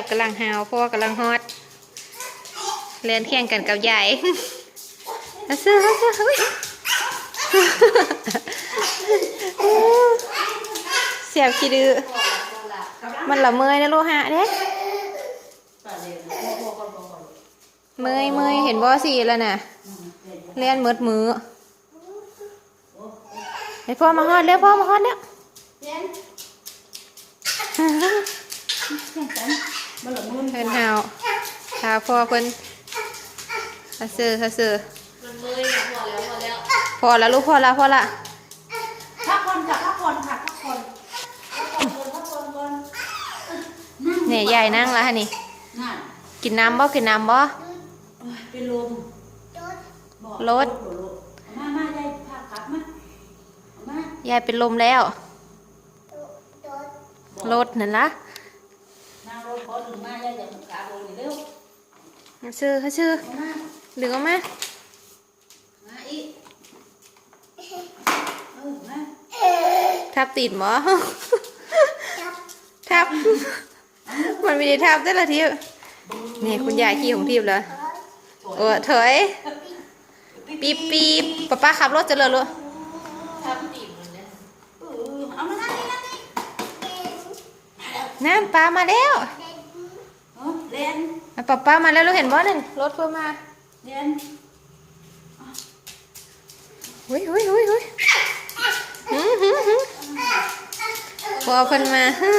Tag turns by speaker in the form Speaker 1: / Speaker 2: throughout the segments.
Speaker 1: บกำลังหาวพ่อกำลังฮอตเล่นแข่งกันกับใหญ่เอาเสื้อเอาเสื้อเฮ้ยเสียบขี้ดื้อมันละเมยนะโลหะเด้เมยเมยเห็นบ่สีแล้วน่ะเล่นหมดมือให้พ่อมาฮอดเร็วพ่อมาฮอดแล้ว เพิ่นเฮาพาพ่อเพิ่นฮาเซอร์ฮาเซอร์
Speaker 2: มันเมื่อยอะพอแล้วพอแล้ว
Speaker 1: พอแล้วลูกพอแล้วพอละ
Speaker 3: พักผ่อนค่ะพักผ่อนค่ะพักผ่อนพักผ่อนพักผ่อนก่อน
Speaker 1: เนี่ยยายนั่งแล้วฮะนี่
Speaker 3: นั่น
Speaker 1: กินน้ำบ่กินน้ำบ่
Speaker 3: เป็นลมบอก
Speaker 1: รถ
Speaker 3: มามาได้พากลับมาเอามายา
Speaker 1: ยเป็นลมแล้วรถนั่นละ
Speaker 3: นั่ง รถขอถึงมาได้อย่าขาโดนเร็ว
Speaker 1: ฮาเซอร์ฮาเซอร์
Speaker 3: เอามา
Speaker 1: ดึงออกมา
Speaker 3: มาอีกเออมา
Speaker 1: ทับตีนบ่ทับ มันไม่ได้ทับได้ละทีนี่คุณยายขี้ของทีบเลยโอ้เถอยปีบปีบป้าป้าขับรถเจะเลยลูก
Speaker 2: ทำตีบมันเนี่ย
Speaker 3: เออเอามานั่งนี่นั่งนี่
Speaker 1: น้ำปลามาแล้ว
Speaker 3: เออเรียน
Speaker 1: ป้าป้ามาแล้วลูกเห็นบ่นั่นรถเพิ่มมา
Speaker 3: เรียน
Speaker 1: หุยหุยหุยหุยหืมหืมหืมพอเพิ่นมาฮึ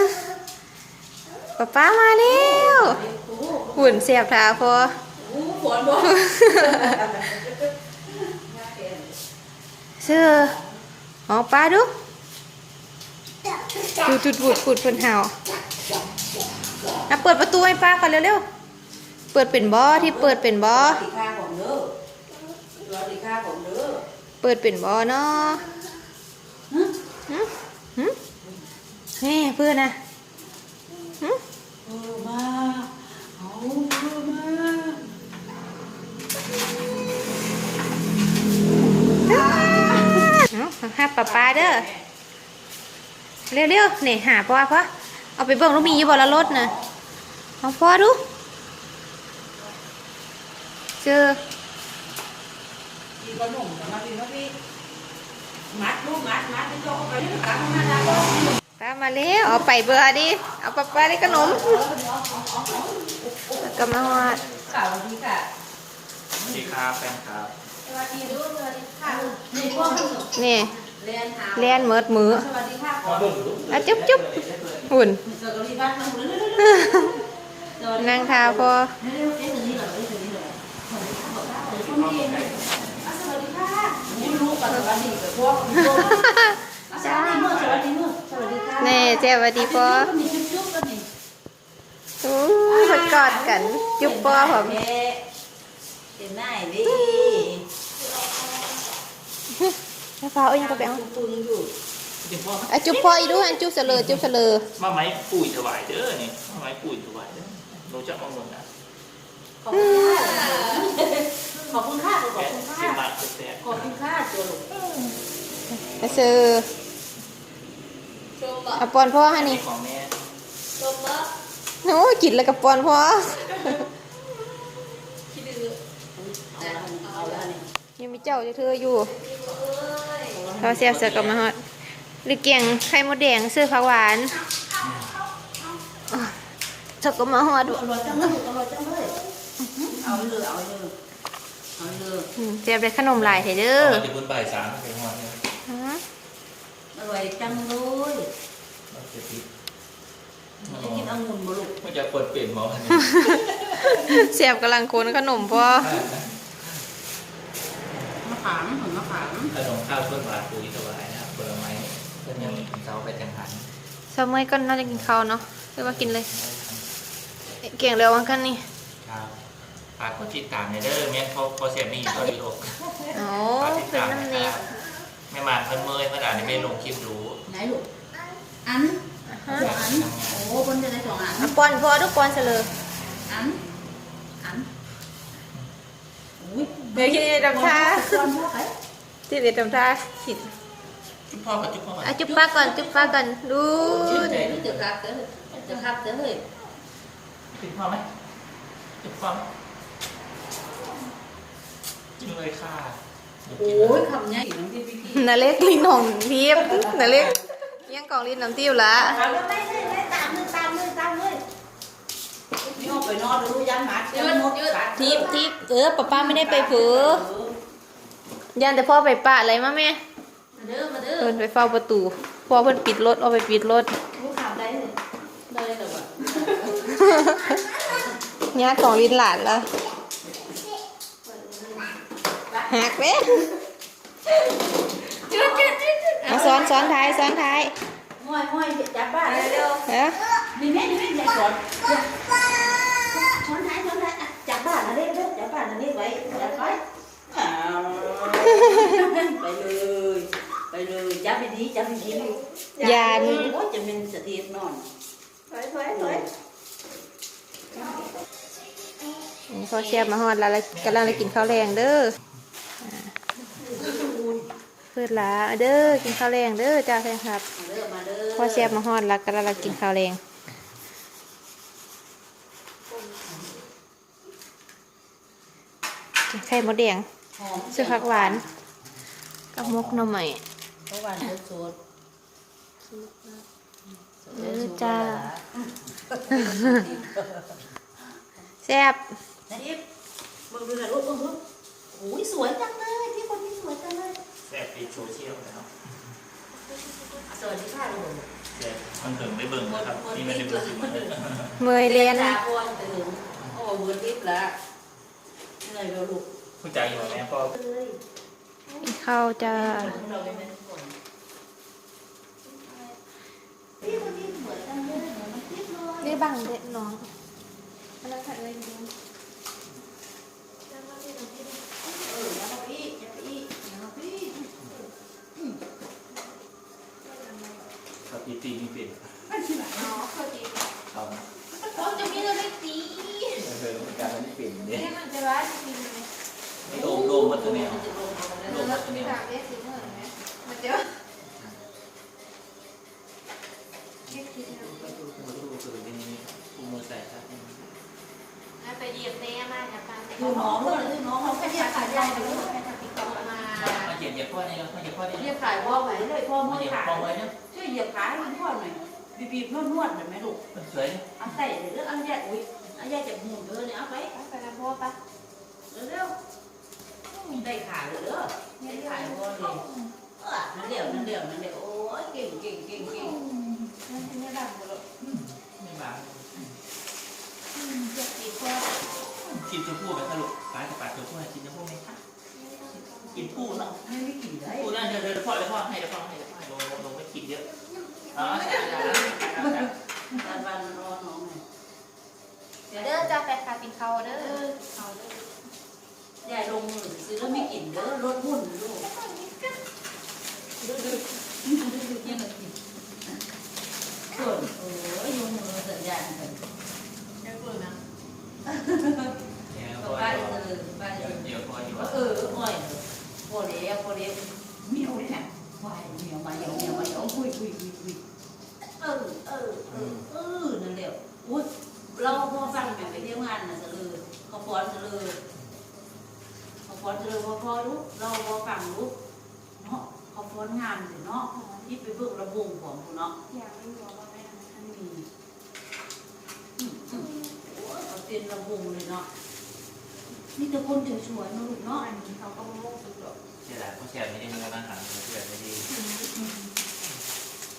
Speaker 1: ป้าป้ามาแล้วหุ่นเสียบเท้าพอ
Speaker 3: โอ้ฝนบ่
Speaker 1: เสื้ออ๋อป้าดูดูจุดบุดปุดเพิ่นเห่าอะเปิดประตูให้ป้าก่อนเร็วๆ เปิดเป็นบ่ที่เปิดเป็นบ
Speaker 3: องเด้อของเด้อ
Speaker 1: เปิดเป็นบ่เนาะแม่เพื่อนนะหาป้าป้าเด้อเร็วๆนี่หาพ่อพ่อเอาไปเบิ่งลูกมีอยู่บ่ละรถนะเอาพ่อดู เจอ
Speaker 3: พี่ก็หนุ่มแต่มาพี่มาพี่มัดลูกมัดมัดไปโจ้ไปนี่กลับมาได้บ่
Speaker 1: ป้ามาแล้วเอาไปเบื่อดิเอาป้าป้าได้ขนมแล้วก็มาฮอด
Speaker 3: ข่าวดีค่ะ
Speaker 4: สวัสดีครับแฟนครับ
Speaker 3: สวัสดีลูกสวัสดีค่ะนี่พวกมัน
Speaker 1: นี่
Speaker 3: เรียนหา
Speaker 1: เลียนเมิดมือ
Speaker 3: สวัสดีค่ะ
Speaker 1: อะจุ๊บจุ๊บหุ่น
Speaker 3: สวัสดีบ้านน้องเร็วๆๆ
Speaker 1: นางทาพอ
Speaker 3: เร็วๆเอ๊ะตรงนี้เหรอเอ๊ะตรงนี้เหรอสวัสดีค่ะ บอกว่าเดี๋ยวช่วงนี้เองอะสวัสดีค่ะนี่ลูกกับสวัสดีกับพวกพวกอะสวัสดีเมื่อสวัสดีเมื่อสวัสดีค่ะ
Speaker 1: แน่เจ้าวัสดีปอ
Speaker 3: มีจุ๊บๆกันนี่
Speaker 1: อู้มากอดกัน จุ๊บปอผม
Speaker 3: เป็นได้ดิ
Speaker 1: แม่ฟ้าเอ้ยยังก็ไปเอา
Speaker 3: ปึงอยู่
Speaker 4: เดี๋ยวพ่อ
Speaker 1: อะจุ๊บปออีกด้วยอันจุ๊บเสลอจุ๊บเสลอ
Speaker 4: มาไม้ปุ๋ยถวายเด้อนี่มาไม้ปุ๋ยถวายเด้อหนูจะเอาเงินนะ
Speaker 3: ขอบคุณค่ะ ขอบคุณค่ะขอบ
Speaker 4: แค่
Speaker 3: คุณ
Speaker 4: สิ
Speaker 3: ค่ะ
Speaker 4: บบาทแสน
Speaker 3: ขอบคุณค่ะตัวลูก
Speaker 1: อะเซอ
Speaker 2: ชมบ่
Speaker 1: อะปอนพ่อฮะ
Speaker 4: นี่
Speaker 1: นี่
Speaker 4: ของแม่
Speaker 2: ชมบ่
Speaker 1: โอ้ยกินแล้วกับปอนพ่อ
Speaker 2: คิดดื้อ
Speaker 3: เอาละเอาละนี่
Speaker 1: ยังมีเจ้าจะเธออยู่เราเสียบเสือกับมาฮอดหรือเกียงไข่มดแดงซื้อผักหวานอะเสือกับมาฮอด
Speaker 3: อร่อยจังเลยอร่อยจังเลยเอาเลย เอาเลยเอาเลย
Speaker 1: อืมเสียบได้ขนมหลายเถอะเด้อ
Speaker 4: เดี๋ยวคุณบ่ายสามไปหอดเนี่ย
Speaker 1: ฮะ
Speaker 3: อร่อยจังเลย
Speaker 4: เราจะติด
Speaker 3: จะกินองุ่นบ่ลูก
Speaker 4: มันจะเปิดเปลี่ยนหมอเนี่ย
Speaker 1: เสียบกำลังโคนขนมพ่อ
Speaker 3: มะขามผงมะขาม
Speaker 4: ขนมข้าวต้นบาทปุ๋ยถวายนะครับผลไม้เพื่อนยังเสาไปจังหัน
Speaker 1: สมัยก็น่าจะกินข้าวเนาะหรือว่ากินเลยเก่งเร็ววันกันนี่
Speaker 4: ครับ ฝากกดติดตามในเด้อแม่เขาเขาเสียมีอยู่ตอนนี้โลก
Speaker 1: อ๋อ
Speaker 4: ฝากติด
Speaker 1: เป็น
Speaker 4: ตามนะ
Speaker 1: น้ำ
Speaker 4: ค
Speaker 1: เน็
Speaker 4: รั
Speaker 1: ต
Speaker 4: บแม่มานเพิ่นเมื่อยเมื่ออ่านไม่ลงคลิปรู้
Speaker 3: ไหนลูกอัน
Speaker 1: ฮะ
Speaker 3: สองอันโอ้คนจะได้สองอัน
Speaker 1: อะปอนพ่อทุกปอนเสลอ
Speaker 3: อันอันอุ้ย
Speaker 1: เดี๋ยวกินดำท่า
Speaker 3: คนพวกไหน
Speaker 1: ที่เด็ดดำท่าขิด
Speaker 4: จุ๊บพ่อกับจุ๊บพ่อก่อน
Speaker 1: อะจุ๊บปากก่อนจุ๊บปากก่อนดู
Speaker 3: ชื่อไหนรู้จักครับเด้อจะครับเด้อเฮ้ย
Speaker 4: กินข้าวไหมกินข้าวไหม กินเลยค่ะเดี๋ยว
Speaker 3: โอ้
Speaker 4: กินเลย
Speaker 3: ยคำใหญ่น้ำที่พี่กี้
Speaker 1: นาเล็กลิ้นของทิพย์นาเล็กยังกล่องลิ้นน้ำทิพย์ละ
Speaker 3: เอาเลยไม่ไม่ไม่ตามเลยตามเลยตามเลยนี่ออกไปนอนดูยันหมายันมดกัด
Speaker 1: ทิพย์ทิพย์เออป้าป้าไม่ได้ไปเผลอยันแต่พ่อไปปะอะไรมาแม่
Speaker 2: มาเด้อมาเด้อ
Speaker 1: เพิ่นไปเฝ้าประตูพ่อเพิ่นปิดรถเอาไปปิดรถ
Speaker 3: ลูกข่าวได้เลยได้เลยว่ะ
Speaker 1: ย่ากล่องลิ้นหลานละ หักเว้ย
Speaker 2: จุดจุดจุดจุด
Speaker 1: มาซ้อนซ้อนท้ายซ้อนท้าย
Speaker 3: ง่อยง่อยจับบ้านเลย
Speaker 2: เร็ว
Speaker 1: เอ้อ
Speaker 3: นี่แม่นี่แม่อย่าสอนช้อนท้ายช้อนท้ายจับบ้านนะเด็กจับบ้านนะเด็กไว้จับไว้ไปเลยไปเลยจับไปดีจับไปดี
Speaker 1: ยาน
Speaker 3: โอ้จะเป็นสถียรนอน
Speaker 2: ถอยถอยถอย
Speaker 1: นี่พ่อเชียบมาฮอดแล้วแล้วกำลังจะกินข้าวแรงเด้ออ่า เพื่อนละเด้อกินข้าวแรงเด้อจ้าแฟนครับ
Speaker 3: มาเด้อมาเด้อ
Speaker 1: พ่อเชียบมาฮอดแล้วกำลังจะกินข้าวแรงกินไข่มดแดง
Speaker 3: หอม
Speaker 1: ซื้อผักหวานกับมกหน่อไม้
Speaker 3: ผักหวานสด
Speaker 1: เออจ้าแซ่บ
Speaker 3: นะอีฟมึงดูนะลูกมึงดูโอ้ยสวยจัง
Speaker 4: แซ่บติดโซเชียลนะครับ
Speaker 3: สวัสดีค่ะลูก
Speaker 4: แซ่บมันถึงได้เบิ่งนะครับนี่ไม่ได้เบิ่งจริงๆนะ
Speaker 1: เมยเรียน
Speaker 3: ตาอ้วนตื่นโอ้เบิร์ดลิฟต์แล้วเหนื่อยแล้วลูก
Speaker 4: ผู้ใจอยู่แม่พ่อ
Speaker 3: เอ้ย
Speaker 1: กินข้าวจ้า
Speaker 3: เราเป็นแม่ทุกคนพี่คนนี้สวยจังเลยเหมือนมันติ๊บเลย
Speaker 1: ได้บังเด็ดน้องมานั่งขัดเลยดี
Speaker 3: เออแล้วก็พี่แล้วก็พี่แล้วก็พี่
Speaker 4: ครับ ตีตีนี่เป็น
Speaker 2: อ๋อเขาดี
Speaker 4: เอา
Speaker 2: เขาจะมีอะไรตี
Speaker 4: เออการมันเปลี่ยนเนี่ย
Speaker 2: มันจะร้ายจริงไหม
Speaker 4: โดมโดมมันตัวเนี้ย
Speaker 3: มันจะลงมาแล้ว
Speaker 2: เดี๋ยวเราจะมีทางเอสซีเนอร์ไหมมันเดี๋ยวเรียกคินะ
Speaker 4: มาดูมาดูคือที่นี่กูมือใส่ครับ
Speaker 2: นะไปเหยียบแน่มากนะปา
Speaker 3: ดูน้องเลยดูน้องเขาแค่เรียกขายได้ไปลูก
Speaker 2: ไป
Speaker 4: เหยียบเหยียบพ่อนี่แล้วมาเหยียบพ่อนี่
Speaker 3: เรียกขายว่าไหวเลยพ่อ
Speaker 4: มา
Speaker 3: เมื่อ
Speaker 4: เหยียบ
Speaker 3: ขาย
Speaker 4: พ่อไว้เนี่ย
Speaker 3: ช่วยเหยียบขาให้มันพ่อหน่อยบีบีนวดนวดหน่อยไหมลูก
Speaker 4: มันสวย
Speaker 3: เอาใส่เดี๋ยวเอาแยกอุ้ยเอาแยกจากหูเธอเนี่ยเอาไป
Speaker 2: ไปนะพ่อปะ
Speaker 3: เร็วๆได้ขาเลยเด้อได้ขายพ่อเลยเออนั่นเดียวนั่นเดียวนั่นเดียวโอ้ยเก่งเก่งเก่งเก่ง
Speaker 4: กินผู้เนาะ
Speaker 3: ไม่ไม่กี่ได้
Speaker 4: ผู้นั่นเดี๋ยวเดี๋ยวพ่อเดี๋ยวพ่อให้เดี๋ยวพ่อให้เดี๋ยวพ่อลงลงลงไม่กินเยอะอ๋อใช่ใช่ใช่
Speaker 3: ตาบันรอน้องหน่อย
Speaker 2: เดี๋ยวเด้อจ้าไปคาปินเขาเด้อเขาเด้อยา
Speaker 3: ยลงมือซื้อแล้วไม่กินเด้อรถมุ่นลูกดูดูยังไงกินส่วนโอ้ยลงมือสัญญาณกัน
Speaker 2: ยังกลัวนะ
Speaker 4: เนี่ย
Speaker 3: ก็
Speaker 4: พ่อ
Speaker 3: บ้าน
Speaker 4: เดี๋ยว
Speaker 3: เออบ้าน
Speaker 4: เดี๋ยวพ่ออยู่
Speaker 3: เอออ่อยพอเลี้ยพอเลี้ยเมียวเนี่ยควายเมียวมาเมียวเมียวมาเมียวคุยคุยคุยคุยเออเออเออเออนั่นแหละอุ้ยเราพอฟังไปไปเที่ยวงานน่ะจะเลยเขาฟ้อนจะเลยเขาฟ้อนจะเลยพอพอรู้เราพอฟังรู้เนาะเขาฟ้อนงานสิเนาะที่ไปเบิ่งระบงของคุณเนาะ
Speaker 2: อยากไม่รู้ว่าแม่
Speaker 3: อันนี้อืมอืมโอ้ยเขาเต้นระบงเลยเนาะ นี่แต่คนสวยๆเนาะลูกเนาะ
Speaker 2: อันนี้เขาก็ไม่มุ่งสุดหรอก
Speaker 4: เสียดายพ่อแชร์ไม่ได้มีอาหารเสียดายไม่ได้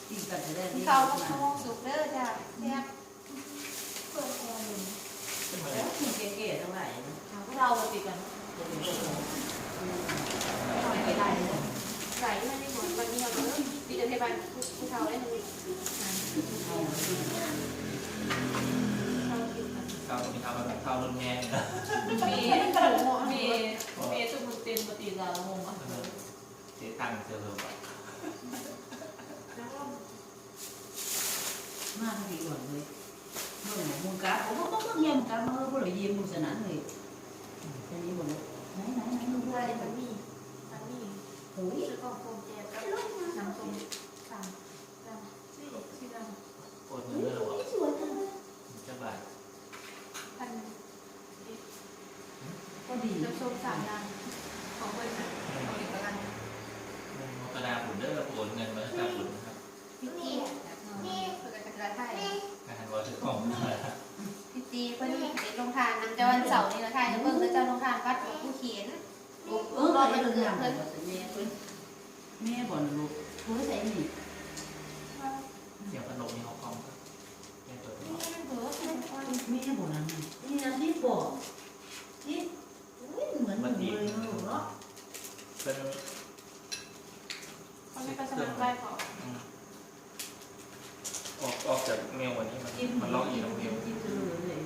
Speaker 3: ตีกันจะได้ดี
Speaker 2: เขาก็ไม่มุ่งสุดเด้อจ้าแซ่บเปิดแอร์เลย
Speaker 4: ขึ้นมา
Speaker 3: แล้
Speaker 4: แล้วว
Speaker 3: คุณเก๋ๆทั้งหลายนะ
Speaker 2: พวกเราปฏิกัน
Speaker 3: ตัวเป็นตัว
Speaker 2: ได้ใส่ไม่ได้หมดวันนี้เราเด้อดีจะเทไปผู้เฒ่าได้หนึ่ง
Speaker 3: เอา
Speaker 2: เขากินกัน
Speaker 4: ข้าวมีข้าวแบบข้าวรุ่นแม่นะ
Speaker 2: มีมีมีชุมนุมเต็มปฏิลาโมงอะ
Speaker 4: เสียตังค์เจอเลยว่ะ
Speaker 3: มากดีกว่าเลยเมื่อมุงกาผมก็ต้องเยี่ยมกันเมื่อพวกเราเยี่ยมมุงสนานเลยจะนี้หมดเลยไหนไหนไหนดู
Speaker 2: อะ
Speaker 3: อะไรไร
Speaker 2: มั
Speaker 3: มันน
Speaker 2: มีมันมี
Speaker 3: โอ้ย
Speaker 2: ซื้อกล่องโฟมแจกกับน้ำส้มสามสามสี่สี่ดำ
Speaker 4: ปวดมือเลยว่ะ
Speaker 3: สวยจังเลย
Speaker 4: จะบาด
Speaker 3: อ ดี
Speaker 2: น้ำส้มสามดังของเพื่อนนะของอีกแล้วกัน
Speaker 4: มกราผมเด้อโอนเงินมาจากบุญนะครับ
Speaker 2: พี่ตีเพื่อนกระจายไทย
Speaker 4: การว่าถือของมา
Speaker 2: พี่ตีเพื่อนเด็กลงทานนำเจ้าวันเสาร์นี่ละทายเพิ่งเจ้าลงทานวัดหลวงปู่เขียน
Speaker 3: เออเราไปเดินทางไปแม่เพิ่นแม่บ่นลูกโทรใส่นี่
Speaker 4: เสียงพัดลมในห้องคอมครับแค่เปิด
Speaker 2: นี่มันเบิร์ด
Speaker 3: แม่บ่นนั่นนี่นะที่บอกที่เห มือนหนูเลยเนาะ
Speaker 4: เพิ่น
Speaker 2: เขาไม่ไปสมัครไล่ขอ
Speaker 4: อืมออกออกจากเมลวันนี้มัน
Speaker 3: จิ้ม
Speaker 4: มันล็อกอีกแล้วเมล
Speaker 3: จิ้มเลยเลย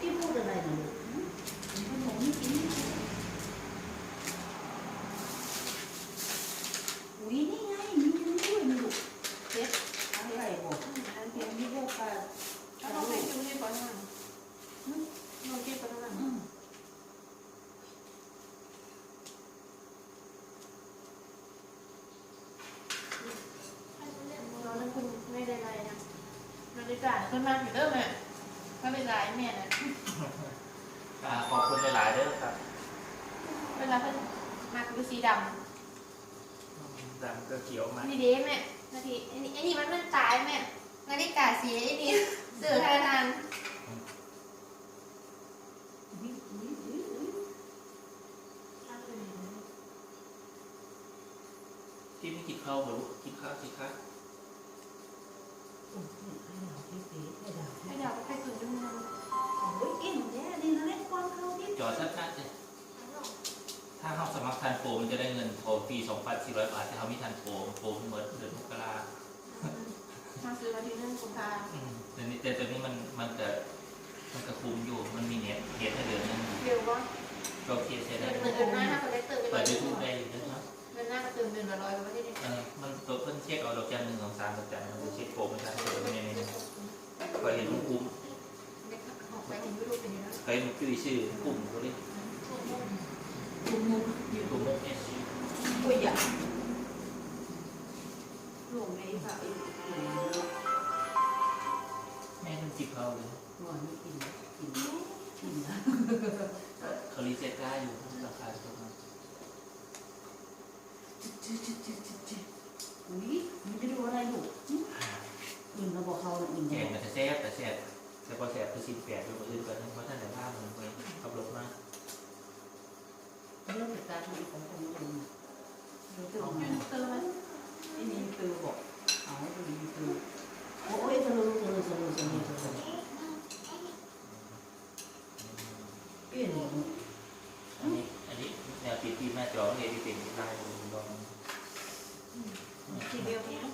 Speaker 3: ที่พูดอะไรนะลูกมันบอกไม่กินอุ้ยนี่ไงมีเงินด้วยนะลูกเจ็ดอะไรบอก
Speaker 2: อัน
Speaker 3: เห็
Speaker 2: เดีย
Speaker 3: น
Speaker 2: ว
Speaker 3: มีโบกา
Speaker 2: เอาลองไปดูที่ก่อนหน่อยลองเก็บก่อนหน่อย
Speaker 3: อืม
Speaker 2: เรานั่นคุณไม่ได้ไรนะบ รรยากาศขึ้นมาอยู่เริ่มอะถ้าเป็นไรแม่นะ
Speaker 4: อ่าขอบคุณหลายๆเด้อครับ
Speaker 2: เวลาเพิ่นมาคือสีด
Speaker 4: ดำก็เขียวมาำ
Speaker 2: นี่เด้แม่นาทีไอ้นี่ไอ้นี่มันมันตายแม่นาฬิกาสีไอ้นี่เสือไทยทาน
Speaker 4: เข้าส
Speaker 3: มั
Speaker 4: ครทันโปรมันจะได้เงินโปรฟรี2,400 บาทแต่เขามีทันโปรโปรมันเหมือนเดือนมกรา
Speaker 2: มาซื้อมาที่นั่นกุมภา
Speaker 4: อืมแต่นี่แต่ตัวนี้มันมันจะมันกระคุมอยู่มันมีเน็ตเน็ตให้เดือนนึง
Speaker 2: เดี๋ยวก็
Speaker 4: ก็เคลียร์ใช้
Speaker 2: เดื
Speaker 4: ได้
Speaker 2: อนเดือนหน้าถ้าคนได้ตื่นไป
Speaker 4: เปิด
Speaker 2: เล
Speaker 4: ยู
Speaker 2: ย
Speaker 4: ทูบได้อยู่นะครับ
Speaker 2: เดือนหน้าก็ตื่นเดือนละร้อยก็ไม่ได้เด็ก
Speaker 4: เออมันตัวเพิ่นเช็คเอาดอกจันหนึ่งสองสามดอกจันมันจะเช็คโปรโมชั่นเปิดไว้ในนี้ก็เห็นมันคุ้ม
Speaker 2: เด็กออกไปถึงไม่รู้เป็นยังไง
Speaker 4: เคยมันชื่อชื่อกลุ่มเขาเรีย ก
Speaker 3: มุมมุม
Speaker 4: ยูทูบมุกเอช
Speaker 3: อุ้ยอย่า
Speaker 2: หลวงในฝาอีก
Speaker 4: แม่มันจิบเขาเลย
Speaker 3: หัวนี่กินกินกินนะ
Speaker 4: เขารีเซ็ตได้อยู่ราคาประมาณ
Speaker 3: อุ้ยมันจะดูอะไรลูกอื่นเราบอกเขาอื่น
Speaker 4: แก
Speaker 3: เรา
Speaker 4: งมันจะแซ่บแต่แซ่บแต่พอแซ่บคือสิบแปดด้วยอื่นกันเพราะท่านแต่ภาพมันไปขับรถมา
Speaker 3: เรื่องเหตุการณ์ที่ของคนอื่นเราตื่น
Speaker 2: ยื
Speaker 3: น
Speaker 2: ตื่นไหม
Speaker 3: ไอ้นี่ตื่นบอกเอาไปดีตื่นโอ้ยสนุกสนุกสนุกสนุกสนุเปลี่ยน
Speaker 4: อันนี้อันนี้แนวติดที่แม่จอเรียนที่เป็นลายลอง
Speaker 2: ทีเดียวเนี้ย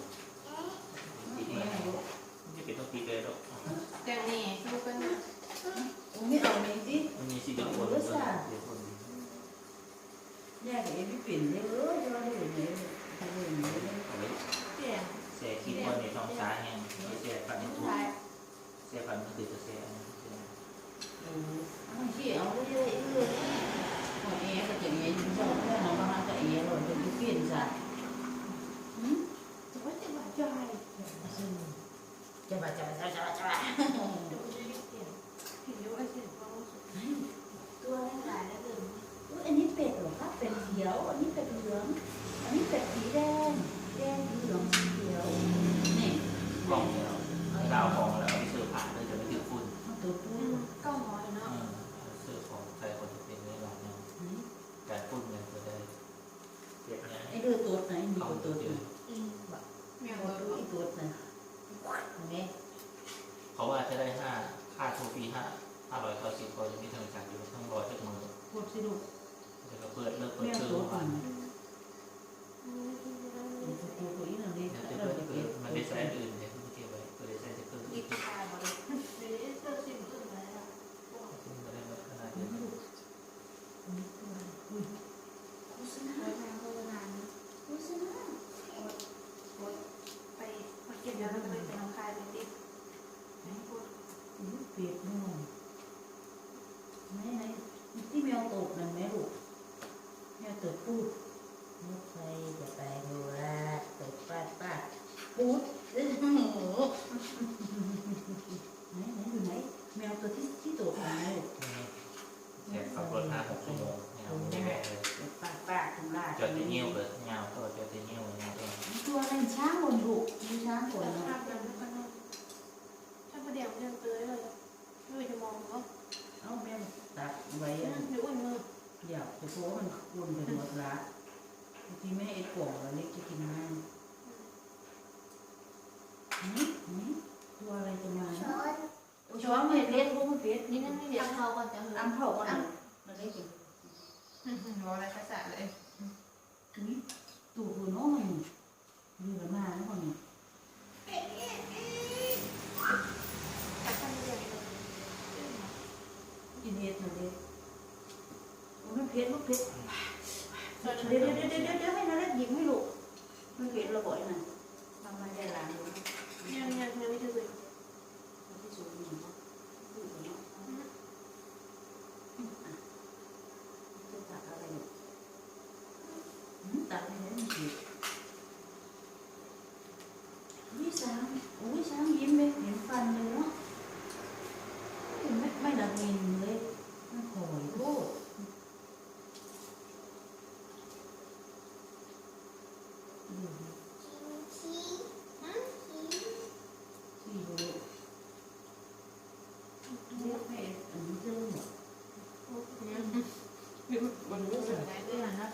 Speaker 4: thì nhiều rồi nhào thôi cho
Speaker 2: thì ตั
Speaker 4: วนั้
Speaker 3: นช้างบนบุกมี
Speaker 2: ช้าง
Speaker 3: ขน
Speaker 4: ภามน่า
Speaker 2: ถ้า
Speaker 4: ประเดี๋
Speaker 3: ยว
Speaker 4: ยังเตยเล
Speaker 2: ยไม่
Speaker 4: ไจะ
Speaker 2: มองเห
Speaker 3: รอเอ้าแม่ตัดไว้
Speaker 2: เดี๋ยวอุ่นมือ
Speaker 3: เดี๋ยวจะโพมันวนไปหมดละทีแม่เอ็ดป่องแล้วเล็กจะกินมากตัวอะไรจะมาช้อนเม็ดเล็กลูกเม็
Speaker 2: นี่นั่นนี่เดี๋ยวเขาก่อนจะ
Speaker 3: อันเผาก่อนมันเล็กจริง
Speaker 1: รออะไรภาษาเลย
Speaker 3: นี่ตู่คือน้องมันยืนมาแล้วคนนี้
Speaker 2: ตัดขั้นเดียวเลย
Speaker 3: กินเห็ดนะเด็กมันเผ็ดมันเผ็ดเดี๋ยวเดี๋ยวเดี๋ยวเดี๋ยวเดี๋ยวให้นาเล็กหยิบให้ลูกมันเผ็ดระบ่อยนะทำมาได้หลานอยู่
Speaker 2: ยังยังยังไม่ถึงเลย
Speaker 3: ที่สูงหนึ่งเนาะพูดเนาะจะตัดอะไรเนี่ยตัดให้ได้มันเผ็ดวิสามวิสามยิ้มเลยเห็นฟันเลยเนาะไม่ไม่ละเงินเลยมันคอยโทษสี่โลเรียกให้อันนี้เรื่องหมด
Speaker 2: มันรู้สึกได้ด้วยนะ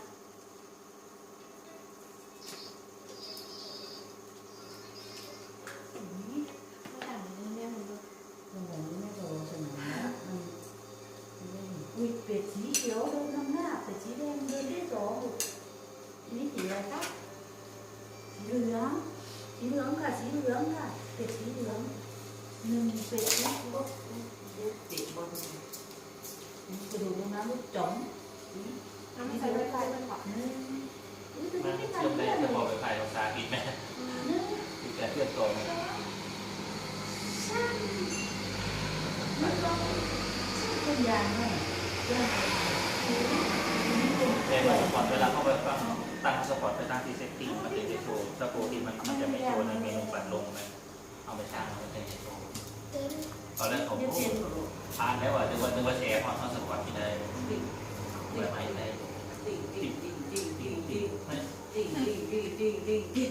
Speaker 3: นี้
Speaker 2: ไม่ต่างกันเนี่ยมัน
Speaker 3: สมองไม่โตสมองนะมันอุ้ยเป็ดสีเขียวเดินทำหน้าเป็ดสีแดงเดินได้สองนี่สีอะไรคะสีเหลืองสีเหลืองค่ะสีเหลืองค่ะเป็ดสีเหลืองหนึ่งเป็ดนะลูกเป็ดบนกระดูกตรงนั้นลูกจ๋อง
Speaker 2: น้ำใส่ไว้ใส่มันหวาน
Speaker 3: หนึ่งอุ้ยตัว
Speaker 4: มั
Speaker 3: นี้
Speaker 4: น
Speaker 3: ไม่ทัน
Speaker 4: ยก
Speaker 3: เพื่
Speaker 4: ได้
Speaker 3: อนเล
Speaker 4: จะ
Speaker 3: ย
Speaker 4: บอกไปขายภาษาอังกฤษไหม
Speaker 3: หนึ่ง
Speaker 4: ติดแต่เพื่อนโตไหม
Speaker 3: เป็นยางให้ยาง
Speaker 4: แต่มาสปอร์ตเวลาเข้าไปตั้งสปอร์ตไปตั้งที่เซตติ้งมันถึงจะโชว์ถ้าปกติมันมันจะไม่โชว์ในเมนูปัดลงไหมเอาไปสร้างมันจะโชว์ตอนแรกผม
Speaker 3: เย็น
Speaker 4: ก็
Speaker 3: เย็นกว่าลูก
Speaker 4: ผ่านแล้วว่านึกว่านึกว่าแชร์พอเขาสปอร์ตที่ได้
Speaker 3: ติ่ง
Speaker 4: เมื่อไหร่ได้
Speaker 3: ติ่งติ่งติ่งติ่งติ่งติ่ง
Speaker 4: ไม่
Speaker 3: ติ่งติ่งติ่งติ่งติ่งติ่ง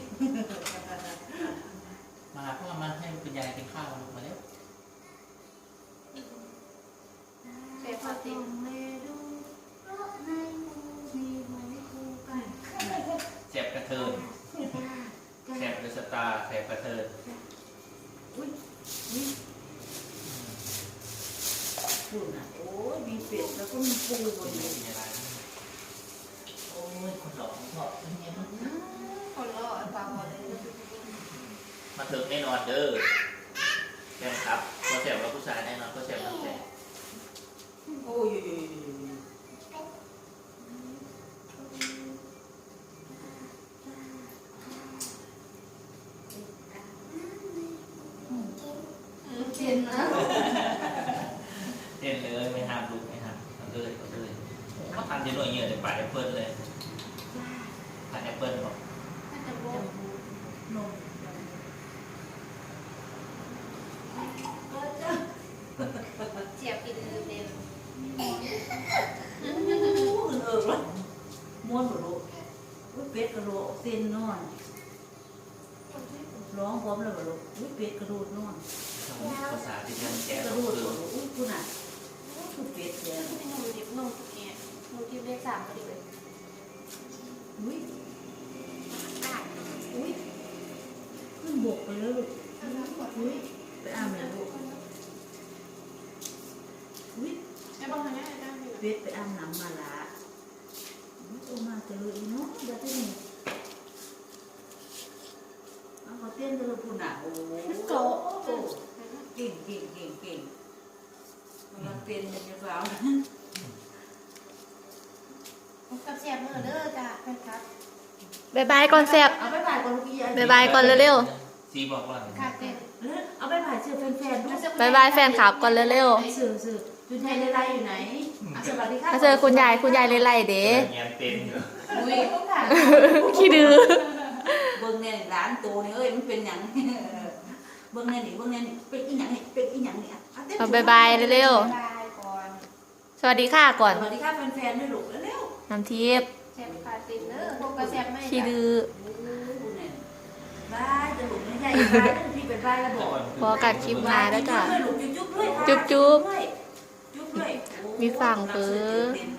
Speaker 4: มาเพราะว่ามันให้คุณยายกินข้าวลูกมาแล้ว
Speaker 2: เชฟพอติ
Speaker 4: แสบกระเทินแสบกระสตาร์แสบกระเทิน
Speaker 3: อุ้ยนี่ดูนะโอ้ยมีเป็ดแล้ว ก็มีปูบ
Speaker 4: คุ
Speaker 3: น
Speaker 4: ณ
Speaker 3: นี้
Speaker 4: ยายมีอะไรโอ้ยคนหลอกชอบเป็นไงมัน
Speaker 2: คนรอปลาพอเลย
Speaker 4: มาถึงแน่นอนเด้อแซมครับพอแซมกับผู้ชายแน่นอนพอแซมกับแซม
Speaker 3: โอ้ยย
Speaker 2: เย็นนะ
Speaker 4: เต้นเลยไม่ห้ามลูกไม่ห้ามเอาเลยเอาเลยเขาทำ จะหน่วยเงี้ยเลยปาดแอปเปิลเลยปาดแอปเปิลบอก
Speaker 2: ถ้าจะโบ
Speaker 3: นมก็จะ
Speaker 2: เจียบกินเต็ม
Speaker 3: เออเออม้วนหมดลูกอุ้ยเป็ดกระโดดเส้นนอน ร้องพร้อมเลยบ่ลูกอุ้ยเป็ดกระโดดนอน
Speaker 4: ภาษาที่ยังแก่
Speaker 3: กระ
Speaker 4: ก็
Speaker 3: โดด
Speaker 4: คือ
Speaker 3: บ่ลูกอุ้ยคุณอะคือเป็ดเลย
Speaker 2: ไม่นมดิบนมเนี่ยนมดิบ เลขสามก็ดีเลย
Speaker 3: อุ้ยอุ้ยขึ้นบกไปเลยลูกอุ้ยไปอาบน้ำลูกอุ้ย
Speaker 2: ไอ้บางครั้งเนี่ยได้อยู่
Speaker 3: เป็ดไปอาบน้ำมาละอุ้ยโอมาเจออีเนาะเดี๋ยวที่นี่เอาเขาเต้นเจอคุณอะโอ้โหเก่งเก่งเก่งเก่งกำลังเต้นกันอยู่เปล่า
Speaker 2: กับเสียบมือเด้อจ้ะเป็นครับ
Speaker 1: บายบายก่อนแซบ
Speaker 3: เอาไปบ่ายก่อนลูกพี่
Speaker 1: บายบายก่อนเร็ว
Speaker 4: ซีบอกว่า
Speaker 2: ขาดเต้น
Speaker 3: เอาไปบ่ายเจอแฟนๆด้วย
Speaker 1: ๆบายบายแฟนคลับก่อนเร็ว
Speaker 3: สื่อสื่อจุนไทยเลไลอยู่ไหนอะสวัสดี
Speaker 1: ๆ
Speaker 3: ค่ะ
Speaker 1: มาเจอคุณยายคุณยายเลยไล่เด้
Speaker 4: เงี้ยเต้นอยู่
Speaker 3: อุ้ย
Speaker 2: ต้องถ่าย
Speaker 1: ขี้ดื้อ
Speaker 3: เบิ้งเนี่ยร้านตัวนี่เอ้ยมันเป็นหยังเบิ้งเนี่ยนี่เบิ้งเนี่ยนี่เป็นอีหยังนี่เป็นอีหยังนี่อะอะเต้น
Speaker 1: เอาบายบายเร็ว
Speaker 2: บายก่อน
Speaker 1: ๆ สวัสดีค่ะก่อน
Speaker 3: สวัสดีค่ะแฟนๆด้วยลูกเร็ว
Speaker 1: น้ำทิพย์
Speaker 2: เสียบขาดตินเด้อพวกกระเสียบไม่
Speaker 1: ขี้ดื้อ
Speaker 3: ๆโอ้โหเนี่ยบบายจะหลุมไม่ใช่อีกบายพี่เป็นบายแล้วบอก
Speaker 1: พอกัดคลิปหน้าแล้วจ้ะ
Speaker 3: จุ๊บด้วย
Speaker 1: จุ๊บจุ๊บ
Speaker 3: จุ๊บด้วย
Speaker 1: มีฝั่งเผลอ
Speaker 3: เต็ม